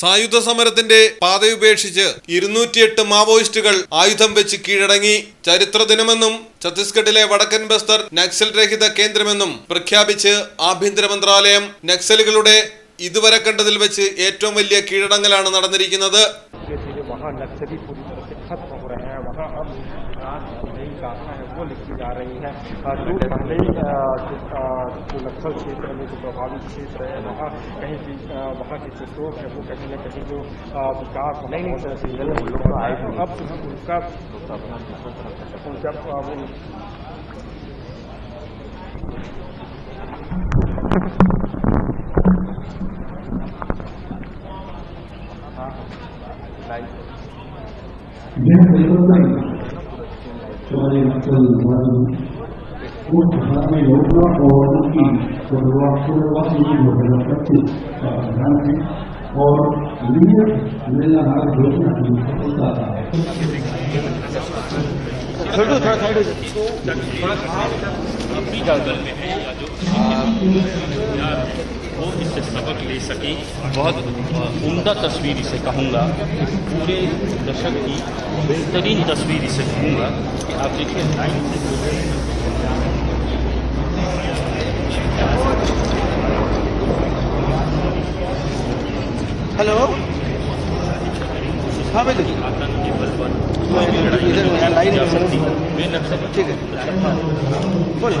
സായുധ സമരത്തിന്റെ പാതയുപേക്ഷിച്ച് ഇരുന്നൂറ്റിയെട്ട് മാവോയിസ്റ്റുകൾ ആയുധം വെച്ച് കീഴടങ്ങി. ചരിത്ര ദിനമെന്നും ഛത്തീസ്ഗഡിലെ വടക്കൻ ബസ്തർ നക്സൽ രഹിത കേന്ദ്രമെന്നും പ്രഖ്യാപിച്ച് ആഭ്യന്തര മന്ത്രാലയം നക്സലുകളുടെ ഇതുവരെ കണ്ടതിൽ വെച്ച് ഏറ്റവും വലിയ കീഴടങ്ങലാണ് നടന്നിരിക്കുന്നത്. नई गाथा है वो लिखी जा रही है। जो पहले जो नक्सल क्षेत्र में जो प्रभावित क्षेत्र है वहाँ कहीं भी वहाँ के जो लोग हैं वो कहीं ना कहीं जो विकास अब उनका जब हाँ हाँ। लाइव अ, वो Bien, sobre un programa y otro और की शुरुआत शुरुआत में हो गया सब ध्यान है और लिए मेरा हाथ जोड़ना होता है इससे सबक ले सके। बहुत उम्दा तस्वीर इसे कहूँगा। पूरे दशक की बेहतरीन तस्वीर इसे कहूँगा कि आप देखिए। लाइन से हेलो? हाँ भाई पर है ठीक है। बोलिए।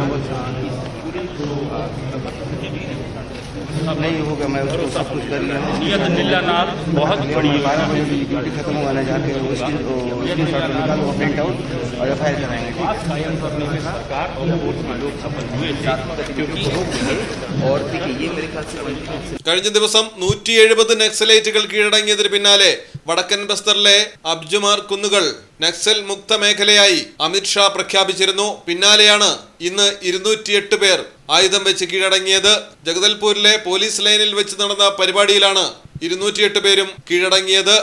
नहीं होगा मैं उसको सब कुछ कर लिया हूँ। नियत नीला नार बहुत बड़ी मैं बारह योजना बजे ड्यूटी खत्म होगा ना जाके उसकी उसकी शॉट निकाल वो प्रिंट आउट और एफ आई आर कराएंगे ठीक बात कायम करने में सरकार और कोर्ट के लोग सफल हुए थे क्योंकि और देखिए ये मेरे ख्याल से കഴിഞ്ഞ ദിവസം നൂറ്റി എഴുപത് നക്സലൈറ്റുകൾ കീഴടങ്ങിയതിന് പിന്നാലെ വടക്കൻ ബസ്തറിലെ അബ്ജുമാർ കുന്നുകൾ നക്സൽ മുക്ത മേഖലയായി അമിത്ഷാ പ്രഖ്യാപിച്ചിരുന്നു പിന്നാലെയാണ് ഇന്ന് ഇരുന്നൂറ്റിയെട്ട് പേർ ആയുധം വെച്ച് കീഴടങ്ങിയത് ജഗദൽപൂരിലെ പോലീസ് ലൈനിൽ വെച്ച് നടന്ന പരിപാടിയിലാണ് ഇരുന്നൂറ്റിയെട്ട് പേരും കീഴടങ്ങിയത്.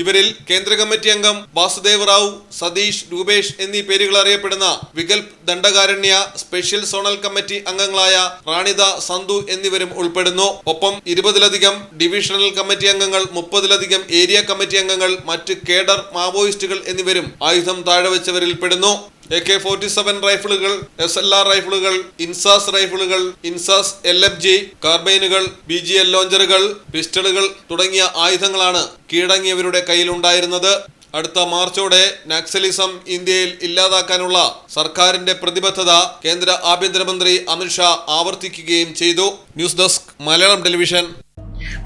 ഇവരിൽ കേന്ദ്ര കമ്മിറ്റി അംഗം വാസുദേവ് റാവു സതീഷ് രൂപേഷ് എന്നീ പേരുകൾ അറിയപ്പെടുന്ന Vikalp Dandakaranya special zonal committee അംഗങ്ങളായ റാണിത സന്തു എന്നിവരും ഉൾപ്പെടുന്നു. ഒപ്പം ഇരുപതിലധികം ഡിവിഷണൽ കമ്മിറ്റി അംഗങ്ങൾ മുപ്പതിലധികം ഏരിയ കമ്മിറ്റി അംഗങ്ങൾ മറ്റ് കേഡർ മാവോയിസ്റ്റുകൾ എന്നിവരും ആയുധം താഴെവെച്ചവരിൽ പെടുന്നു. എ കെ ഫോർട്ടി സെവൻ റൈഫിളുകൾ എസ് എൽ ആർ റൈഫിളുകൾ ഇൻസാസ് റൈഫിളുകൾ ഇൻസാസ് എൽ എഫ് ജി കാർബൈനുകൾ ബി ജി എൽ ലോഞ്ചറുകൾ പിസ്റ്റളുകൾ തുടങ്ങിയ ആയുധങ്ങളാണ് കീഴടങ്ങിയവരുടെ കയ്യിലുണ്ടായിരുന്നത്. അടുത്ത മാർച്ചോടെ നക്സലിസം ഇന്ത്യയിൽ ഇല്ലാതാക്കാനുള്ള സർക്കാരിന്റെ പ്രതിബദ്ധത കേന്ദ്ര ആഭ്യന്തരമന്ത്രി അമിത്ഷാ ആവർത്തിക്കുകയും ചെയ്തു. News desk Malayalam television.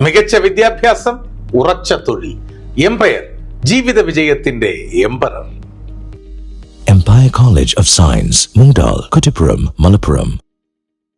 മികച്ച വിദ്യാഭ്യാസം ഉറച്ച തൊഴിൽ എംപയർ ജീവിത വിജയത്തിന്റെ emperor. Empire College of Science, Mundal, Kuttipuram, Malappuram.